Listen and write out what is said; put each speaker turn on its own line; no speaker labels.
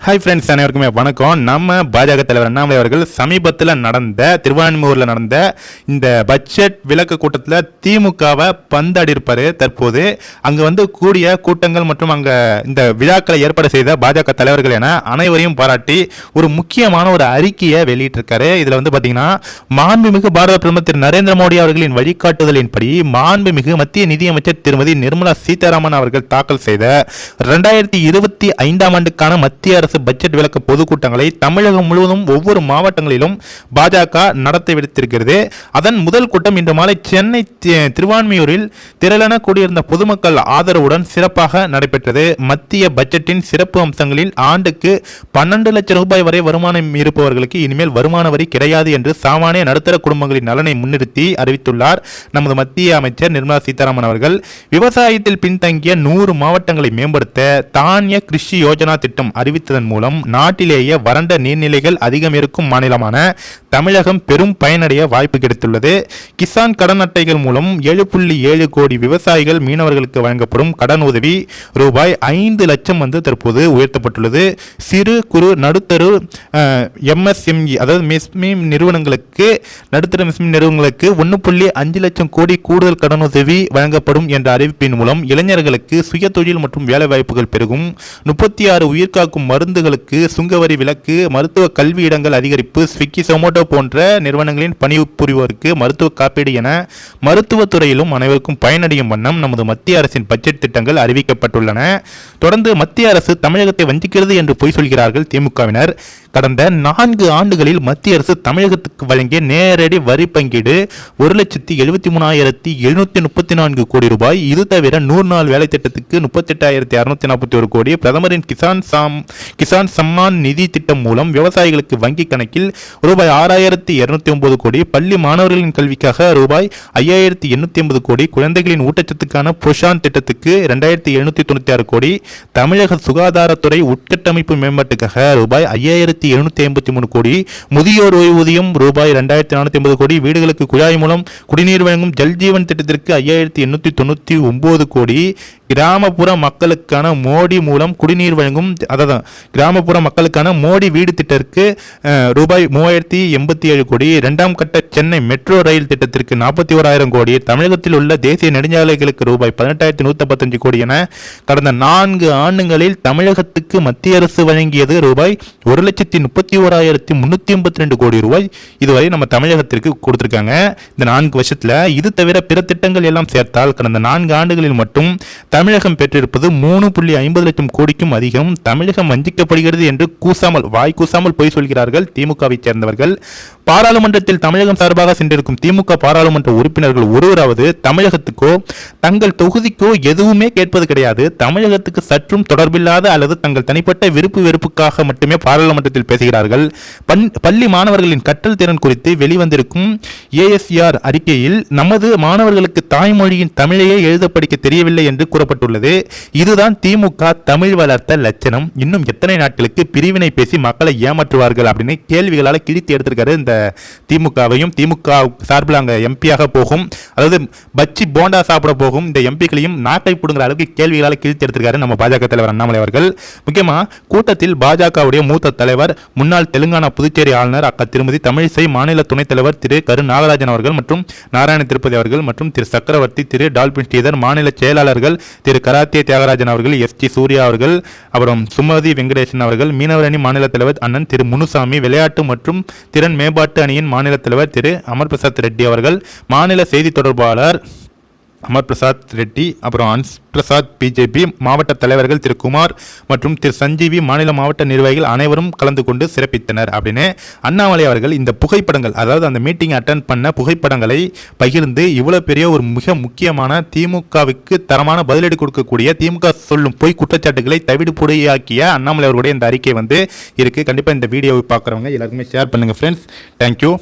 Hi friends அனைவருக்குமே வணக்கம். நம்ம பாஜக தலைவர் அண்ணாமலை அவர்கள் சமீபத்தில் நடந்த திருவான்மூரில் நடந்த இந்த பட்ஜெட் விளக்க கூட்டத்தில் திமுகவை பந்தாடியிருப்பார். தற்போது அங்கே வந்து கூடிய கூட்டங்கள் மற்றும் அங்கே இந்த விழாக்களை ஏற்பாடு செய்த பாஜக தலைவர்கள் என அனைவரையும் பாராட்டி ஒரு முக்கியமான ஒரு அறிக்கையை வெளியிட்டிருக்காரு. இதில் வந்து பார்த்தீங்கன்னா மாண்புமிகு பாரத பிரதமர் திரு நரேந்திர மோடி அவர்களின் வழிகாட்டுதலின்படி மாண்புமிகு மத்திய நிதியமைச்சர் திருமதி நிர்மலா சீதாராமன் அவர்கள் தாக்கல் செய்த ரெண்டாயிரத்தி இருபத்தி ஐந்தாம் ஆண்டுக்கான மத்திய அரசு பட்ஜெட் விளக்க பொதுக்கூட்டங்களை தமிழகம் முழுவதும் ஒவ்வொரு மாவட்டங்களிலும் பாஜக நடத்திவிடுத்திருக்கிறது அதன் முதல் கூட்டம் இன்று மாலை சென்னை திருவான்மையூரில் திருவான்மியூரில் திரளென கூடியிருந்த பொதுமக்கள் ஆதரவுடன் சிறப்பாக நடைபெற்றது. மத்திய பட்ஜெட்டின் சிறப்பு அம்சங்களில் ஆண்டுக்கு பன்னெண்டு லட்சம் ரூபாய் வரை வருமானம் இருப்பவர்களுக்கு இனிமேல் வருமான வரி கிடையாது என்று சாமானிய நடுத்தர குடும்பங்களின் நலனை முன்னிறுத்தி அறிவித்துள்ளார் நமது மத்திய அமைச்சர் நிர்மலா சீதாராமன் அவர்கள். விவசாயத்தில் பின்தங்கிய நூறு மாவட்டங்களை மேம்படுத்த தானிய கிருஷி யோஜனா திட்டம் அறிவித்ததன் மூலம் நாட்டிலேயே வறண்ட நீர்நிலைகள் அதிகம் இருக்கும் மாநிலமான தமிழகம் பெரும் பயனடைய வாய்ப்பு கிடைத்துள்ளது. கிசான் கடன் அட்டைகள் மூலம் ஏழு புள்ளி ஏழு கோடி விவசாயிகள் மீனவர்களுக்கு வழங்கப்படும் கடன் உதவி ரூபாய் ஐந்து லட்சம் வந்து தற்போது உயர்த்தப்பட்டுள்ளது. சிறு குறு நடுத்தரு எம்எஸ்எம்இ அதாவது மிஸ்மி நிறுவனங்களுக்கு நடுத்தர மிஸ்மி நிறுவனங்களுக்கு ஒன்று புள்ளி அஞ்சு லட்சம் கோடி கூடுதல் கடனுதவி வழங்கப்படும் என்ற அறிவிப்பின் மூலம் இளைஞர்களுக்கு சுய தொழில் மற்றும் வேலைவாய்ப்புகள் பெருகும். முப்பத்தி ஆறு உயிர்காக்கும் மருந்துகளுக்கு சுங்கவரி விலக்கு மருத்துவ கல்வி இடங்கள் அதிகரிப்பு ஸ்விக்கி சொமோட்டோ போன்ற நிறுவனங்களின் பணிபுரிவோருக்கு மருத்துவ காப்பீடு என மருத்துவத் துறையிலும் அனைவருக்கும் பயனடையும் வண்ணம் நமது மத்திய அரசின் பட்ஜெட் திட்டங்கள் அறிவிக்கப்பட்டுள்ளன. தொடர்ந்து மத்திய அரசு தமிழகத்தை வஞ்சிக்கிறது என்று பொய் சொல்கிறார்கள் திமுகவினர். கடந்த நான்கு ஆண்டுகளில் மத்திய அரசு தமிழகத்துக்கு வழங்கிய நேரடி வரி பங்கீடு ஒரு லட்சத்தி எழுபத்தி மூணாயிரத்தி எழுநூத்தி முப்பத்தி நான்கு கோடி ரூபாய். இது தவிர நூறு நாள் வேலை திட்டத்துக்கு முப்பத்தெட்டாயிரத்தி அறுநூத்தி நாற்பத்தி ஒரு கோடி. பிரதமரின் கிசான் சாம் கிசான் சம்மான் நிதி திட்டம் மூலம் விவசாயிகளுக்கு வங்கி கணக்கில் ரூபாய் ஆறாயிரத்தி இருநூத்தி ஒன்பது கோடி பள்ளி மாணவர்களின் கல்விக்காக ரூபாய் ஐயாயிரத்தி எண்ணூத்தி ஐம்பது கோடி குழந்தைகளின் ஊட்டச்சத்துக்கான புஷான் திட்டத்துக்கு ரெண்டாயிரத்தி எழுநூத்தி தொண்ணூத்தி ஆறு கோடி தமிழக சுகாதாரத்துறை உட்கட்டமைப்பு மேம்பாட்டுக்காக ரூபாய் ஐயாயிரத்தி எழுநூத்தி ஐம்பத்தி மூணு கோடி முதியோர் ஓய்வூதியம் ரூபாய் ரெண்டாயிரத்தி நானூத்தி ஐம்பது கோடி வீடுகளுக்கு குழாய் மூலம் குடிநீர் வழங்கும் ஜல்ஜீவன் திட்டத்திற்கு ஐயாயிரத்தி எண்ணூத்தி தொண்ணூத்தி ஒன்பது கோடி கிராமப்புற மக்களுக்கான மோடி மூலம் குடிநீர் வழங்கும் அதான் கிராமப்புற மக்களுக்கான மோடி வீடு திட்டத்திற்கு ரூபாய் மூவாயிரத்தி எண்பத்தி ஏழு கோடி இரண்டாம் கட்ட சென்னை மெட்ரோ ரயில் திட்டத்திற்கு நாற்பத்தி ஓராயிரம் கோடி தமிழகத்தில் உள்ள தேசிய நெடுஞ்சாலைகளுக்கு ரூபாய் பதினெட்டாயிரத்தி நூற்றி பத்தஞ்சு கோடி என கடந்த நான்கு ஆண்டுகளில் தமிழகத்துக்கு மத்திய அரசு வழங்கியது ரூபாய் ஒரு லட்சத்தி முப்பத்தி ஓராயிரத்தி முன்னூற்றி எண்பத்தி ரெண்டு கோடி ரூபாய். இதுவரை நம்ம தமிழகத்திற்கு கொடுத்துருக்காங்க. இந்த நான்கு வருஷத்தில் இது தவிர பிற திட்டங்கள் எல்லாம் சேர்த்தால் கடந்த நான்கு ஆண்டுகளில் மட்டும் தமிழகம் பெற்றிருப்பது மூணு புள்ளி ஐம்பது லட்சம் கோடிக்கும் அதிகம். தமிழகம் வஞ்சிக்கப்படுகிறது என்று கூசாமல் வாய் கூசாமல் பொய் சொல்கிறார்கள். திமுகவை சேர்ந்தவர்கள். பாராளுமன்றத்தில் தமிழகம் சார்பாக சென்றிருக்கும் திமுக பாராளுமன்ற உறுப்பினர்கள் ஒருவராவது தமிழகத்துக்கோ தங்கள் தொகுதிக்கோ எதுவுமே கேட்பது கிடையாது. தமிழகத்துக்கு சற்றும் தொடர்பில்லாத அல்லது தங்கள் தனிப்பட்ட விருப்பு வெறுப்புக்காக மட்டுமே பாராளுமன்றத்தில் பேசுகிறார்கள். பள்ளி மாணவர்களின் கற்றல் திறன் குறித்து வெளிவந்திருக்கும் ஏஎஸ்ஆர் அறிக்கையில் நமது மாணவர்களுக்கு தாய்மொழியின் தமிழையே எழுத படிக்க தெரியவில்லை என்று கூறப்பட்டுள்ளது. இதுதான் திமுக தமிழ் வளர்த்த லட்சணம். இன்னும் எத்தனை நாட்களுக்கு பிரிவினை பேசி மக்களை ஏமாற்றுவார்கள் அப்படின்னு கேள்விகளால் கிழித்து சொல்லியிருக்காரு இந்த திமுகவையும் திமுக சார்பில் அங்கே எம்பியாக போகும். அதாவது பச்சி போண்டா சாப்பிட போகும். இந்த எம்பிக்களையும் நாட்டை பிடுங்குற அளவுக்கு கேள்விகளால் கிழித்து எடுத்திருக்காரு நம்ம பாஜக தலைவர் அண்ணாமலை அவர்கள். முக்கியமாக கூட்டத்தில் பாஜகவுடைய மூத்த தலைவர் முன்னாள் தெலுங்கானா புதுச்சேரி ஆளுநர் அக்கா திருமதி தமிழிசை மாநில துணைத் தலைவர் திரு கரு நாகராஜன் அவர்கள் மற்றும் நாராயண திருப்பதி அவர்கள் மற்றும் திரு சக்கரவர்த்தி திரு டால்பின் ஸ்ரீதர் மாநில செயலாளர்கள் திரு கராத்தே தியாகராஜன் அவர்கள் எஸ் டி சூர்யா அவர்கள் அப்புறம் சுமதி வெங்கடேசன் அவர்கள் மீனவரணி மாநில தலைவர் அண்ணன் திரு முனுசாமி விளையாட்டு மற்றும் திறன் மேம்பாட்டு அணியின் மாநில தலைவர் திரு அமர் பிரசாத் ரெட்டி அவர்கள் மாநில செய்தி தொடர்பாளர் அமர் பிரசாத் ரெட்டி அப்புறம் அன்ஸ் பிரசாத் பிஜேபி மாவட்ட தலைவர்கள் திரு குமார் மற்றும் திரு சஞ்சீவி மாநில மாவட்ட நிர்வாகிகள் அனைவரும் கலந்து கொண்டு சிறப்பித்தனர் அப்படின்னு அண்ணாமலை அவர்கள் இந்த புகைப்படங்கள் அதாவது அந்த மீட்டிங் அட்டன் பண்ண புகைப்படங்களை பகிர்ந்து இவ்வளோ பெரிய ஒரு மிக முக்கியமான திமுகவுக்கு தரமான பதிலடி கொடுக்கக்கூடிய திமுக சொல்லும் பொய் குற்றச்சாட்டுகளை தவிடு பொடியாக்கிய அண்ணாமலை அவர்களுடைய இந்த அறிக்கை வந்து இருக்கு. கண்டிப்பாக இந்த வீடியோவை பார்க்குறவங்க எல்லாருக்குமே ஷேர் பண்ணுங்கள் ஃப்ரெண்ட்ஸ் தேங்க்யூ